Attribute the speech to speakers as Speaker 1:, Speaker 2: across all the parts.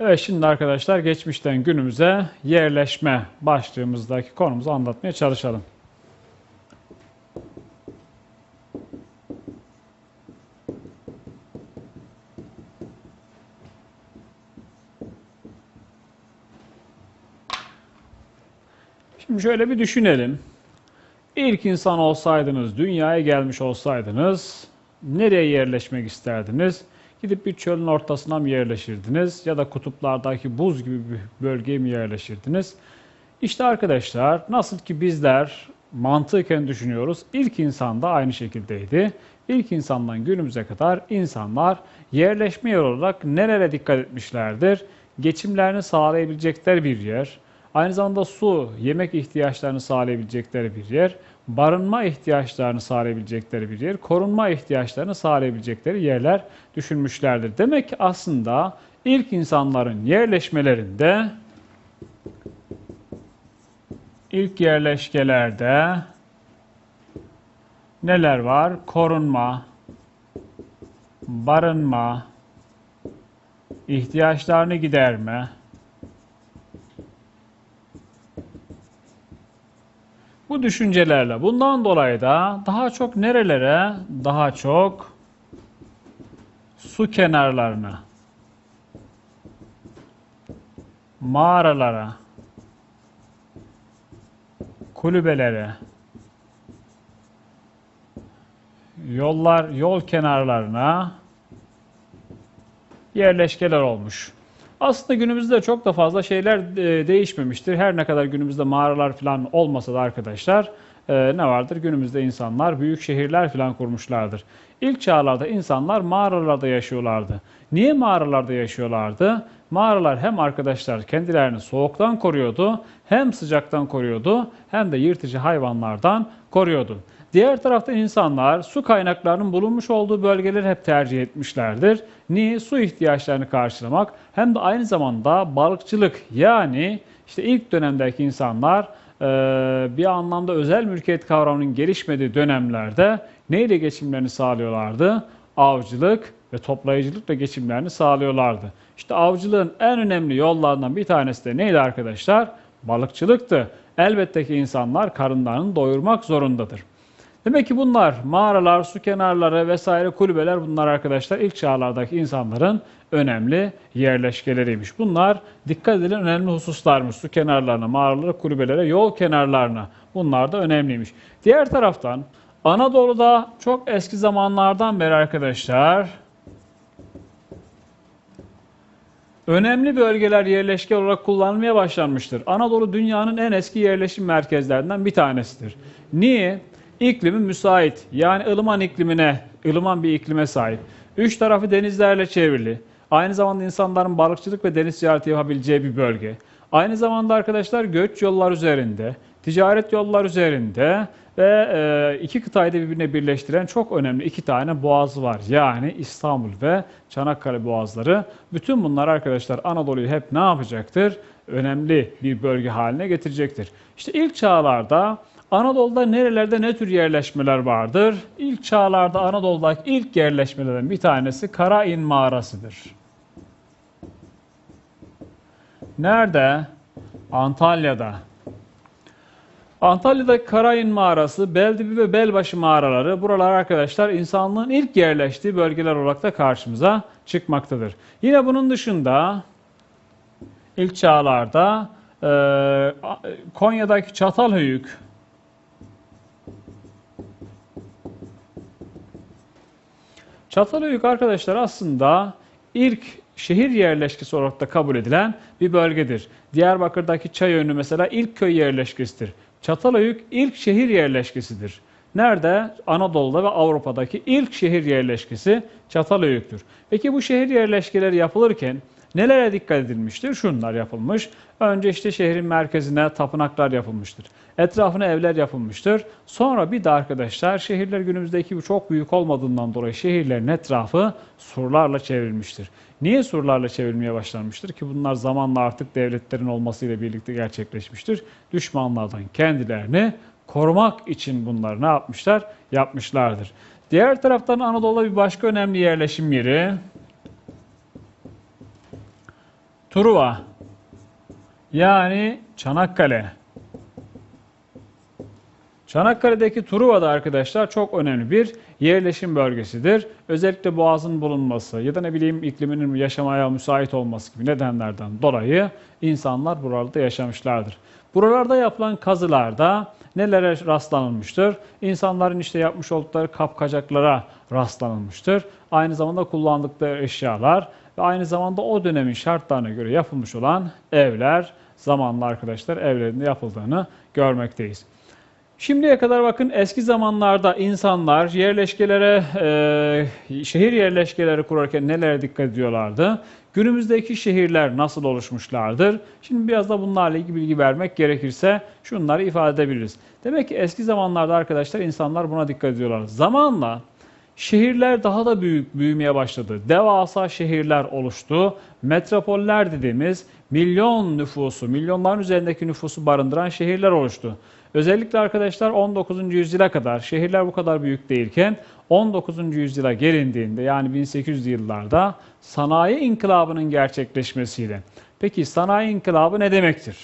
Speaker 1: Evet şimdi arkadaşlar geçmişten günümüze yerleşme başlığımızdaki konumuzu anlatmaya çalışalım. Şimdi şöyle bir düşünelim. İlk insan olsaydınız, dünyaya gelmiş olsaydınız nereye yerleşmek isterdiniz? Gidip bir çölün ortasına mı yerleşirdiniz ya da kutuplardaki buz gibi bir bölgeye mi yerleşirdiniz? İşte arkadaşlar nasıl ki bizler mantıken düşünüyoruz ilk insan da aynı şekildeydi. İlk insandan günümüze kadar insanlar yerleşme yer olarak nerelere dikkat etmişlerdir? Geçimlerini sağlayabilecekleri bir yer, Aynı zamanda su, yemek ihtiyaçlarını sağlayabilecekleri bir yer, barınma ihtiyaçlarını sağlayabilecekleri bir yer, korunma ihtiyaçlarını sağlayabilecekleri yerler düşünmüşlerdir. Demek ki aslında ilk insanların yerleşmelerinde ilk yerleşkelerde neler var? Korunma, barınma, ihtiyaçlarını giderme, Bu düşüncelerle bundan dolayı da daha çok nerelere? Daha çok su kenarlarına, mağaralara, kulübelere, yollar, yol kenarlarına yerleşkeler olmuş. Aslında günümüzde çok da fazla şeyler e, değişmemiştir. Her ne kadar günümüzde mağaralar falan olmasa da arkadaşlar e, ne vardır? Günümüzde insanlar büyük şehirler falan kurmuşlardır. İlk çağlarda insanlar mağaralarda yaşıyorlardı. Niye mağaralarda yaşıyorlardı? Mağaralar hem arkadaşlar kendilerini soğuktan koruyordu, hem sıcaktan koruyordu, hem de yırtıcı hayvanlardan koruyordu. Diğer tarafta insanlar su kaynaklarının bulunmuş olduğu bölgeleri hep tercih etmişlerdir. Niye? Su ihtiyaçlarını karşılamak hem de aynı zamanda balıkçılık yani işte ilk dönemdeki insanlar bir anlamda özel mülkiyet kavramının gelişmediği dönemlerde neyle geçimlerini sağlıyorlardı? Avcılık ve toplayıcılıkla geçimlerini sağlıyorlardı. İşte avcılığın en önemli yollarından bir tanesi de neydi arkadaşlar? Balıkçılıktı. Elbette ki insanlar karınlarını doyurmak zorundadır. Demek ki bunlar mağaralar, su kenarları vesaire kulübeler bunlar arkadaşlar ilk çağlardaki insanların önemli yerleşkeleriymiş. Bunlar dikkat edilen önemli hususlarmış. Su kenarlarına, mağaralara, kulübelere, yol kenarlarına bunlar da önemliymiş. Diğer taraftan Anadolu'da çok eski zamanlardan beri arkadaşlar önemli bölgeler yerleşke olarak kullanılmaya başlanmıştır. Anadolu dünyanın en eski yerleşim merkezlerinden bir tanesidir. Niye? İklimi müsait. Yani ılıman iklimine, ılıman bir iklime sahip. Üç tarafı denizlerle çevrili. Aynı zamanda insanların balıkçılık ve deniz ticareti yapabileceği bir bölge. Aynı zamanda arkadaşlar göç yollar üzerinde, ticaret yollar üzerinde ve e, iki kıtayı da birbirine birleştiren çok önemli iki tane boğaz var. Yani İstanbul ve Çanakkale boğazları. Bütün bunlar arkadaşlar Anadolu'yu hep ne yapacaktır? Önemli bir bölge haline getirecektir. İşte ilk çağlarda Anadolu'da nerelerde ne tür yerleşmeler vardır? İlk çağlarda Anadolu'daki ilk yerleşmelerden bir tanesi Karain mağarasıdır. Nerede? Antalya'da. Antalya'daki Karain mağarası, Beldibi ve Belbaşı mağaraları buralar arkadaşlar insanlığın ilk yerleştiği bölgeler olarak da karşımıza çıkmaktadır. Yine bunun dışında ilk çağlarda Konya'daki Çatalhöyük, Çatalhöyük arkadaşlar aslında ilk şehir yerleşkesi olarak da kabul edilen bir bölgedir. Diyarbakır'daki Çayönü mesela ilk köy yerleşkesidir. Çatalhöyük ilk şehir yerleşkesidir. Nerede? Anadolu'da ve Avrupa'daki ilk şehir yerleşkesi Çatalhöyük'tür. Peki bu şehir yerleşkeleri yapılırken nelere dikkat edilmiştir? Şunlar yapılmış. Önce işte şehrin merkezine tapınaklar yapılmıştır. Etrafına evler yapılmıştır. Sonra bir de arkadaşlar şehirler günümüzdeki çok büyük olmadığından dolayı şehirlerin etrafı surlarla çevrilmiştir. Niye surlarla çevrilmeye başlanmıştır ki bunlar zamanla artık devletlerin olmasıyla birlikte gerçekleşmiştir. Düşmanlardan kendilerini korumak için bunları ne yapmışlar? Yapmışlardır. Diğer taraftan Anadolu'da bir başka önemli yerleşim yeri Truva yani Çanakkale. Çanakkale'deki Truva'da arkadaşlar çok önemli bir yerleşim bölgesidir. Özellikle boğazın bulunması ya da ne bileyim ikliminin yaşamaya müsait olması gibi nedenlerden dolayı insanlar buralarda yaşamışlardır. Buralarda yapılan kazılarda nelere rastlanılmıştır? İnsanların işte yapmış oldukları kapkacaklara rastlanılmıştır. Aynı zamanda kullandıkları eşyalar ve aynı zamanda o dönemin şartlarına göre yapılmış olan evler, zamanla arkadaşlar evlerinde yapıldığını görmekteyiz. Şimdiye kadar bakın eski zamanlarda insanlar yerleşkelere, e, şehir yerleşkeleri kurarken nelere dikkat ediyorlardı? Günümüzdeki şehirler nasıl oluşmuşlardır? Şimdi biraz da bunlarla ilgili bilgi vermek gerekirse şunları ifade edebiliriz. Demek ki eski zamanlarda arkadaşlar insanlar buna dikkat ediyorlar. Zamanla Şehirler daha da büyük büyümeye başladı. Devasa şehirler oluştu. Metropoller dediğimiz milyon nüfusu, milyonların üzerindeki nüfusu barındıran şehirler oluştu. Özellikle arkadaşlar 19. yüzyıla kadar şehirler bu kadar büyük değilken 19. yüzyıla gelindiğinde yani 1800'lü yıllarda sanayi inkılabının gerçekleşmesiyle. Peki sanayi inkılabı ne demektir?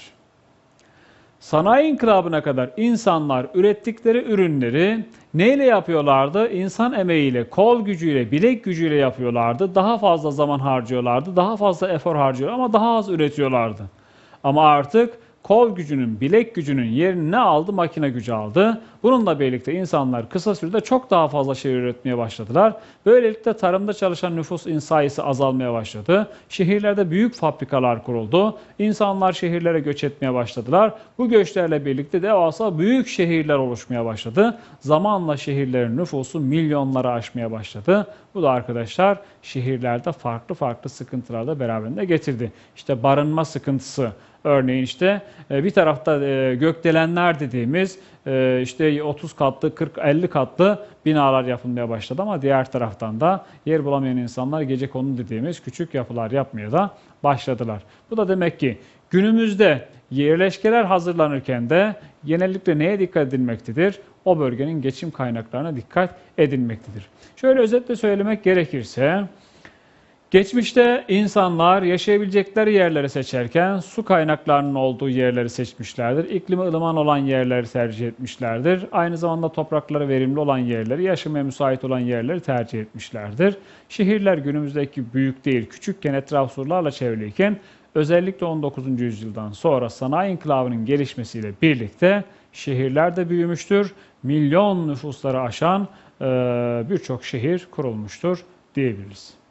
Speaker 1: Sanayi inkılabına kadar insanlar ürettikleri ürünleri neyle yapıyorlardı? İnsan emeğiyle, kol gücüyle, bilek gücüyle yapıyorlardı. Daha fazla zaman harcıyorlardı, daha fazla efor harcıyorlar ama daha az üretiyorlardı. Ama artık kol gücünün, bilek gücünün yerini ne aldı? Makine gücü aldı. Bununla birlikte insanlar kısa sürede çok daha fazla şey üretmeye başladılar. Böylelikle tarımda çalışan nüfus sayısı azalmaya başladı. Şehirlerde büyük fabrikalar kuruldu. İnsanlar şehirlere göç etmeye başladılar. Bu göçlerle birlikte devasa büyük şehirler oluşmaya başladı. Zamanla şehirlerin nüfusu milyonları aşmaya başladı. Bu da arkadaşlar şehirlerde farklı farklı sıkıntılar da beraberinde getirdi. İşte barınma sıkıntısı, Örneğin işte e, bir tarafta e, gökdelenler dediğimiz işte 30 katlı, 40, 50 katlı binalar yapılmaya başladı ama diğer taraftan da yer bulamayan insanlar gece konu dediğimiz küçük yapılar yapmaya da başladılar. Bu da demek ki günümüzde yerleşkeler hazırlanırken de genellikle neye dikkat edilmektedir? O bölgenin geçim kaynaklarına dikkat edilmektedir. Şöyle özetle söylemek gerekirse Geçmişte insanlar yaşayabilecekleri yerleri seçerken su kaynaklarının olduğu yerleri seçmişlerdir. İklimi ılıman olan yerleri tercih etmişlerdir. Aynı zamanda toprakları verimli olan yerleri, yaşamaya müsait olan yerleri tercih etmişlerdir. Şehirler günümüzdeki büyük değil, küçükken etraf surlarla çevriliyken özellikle 19. yüzyıldan sonra sanayi inkılabının gelişmesiyle birlikte şehirler de büyümüştür. Milyon nüfusları aşan birçok şehir kurulmuştur diyebiliriz.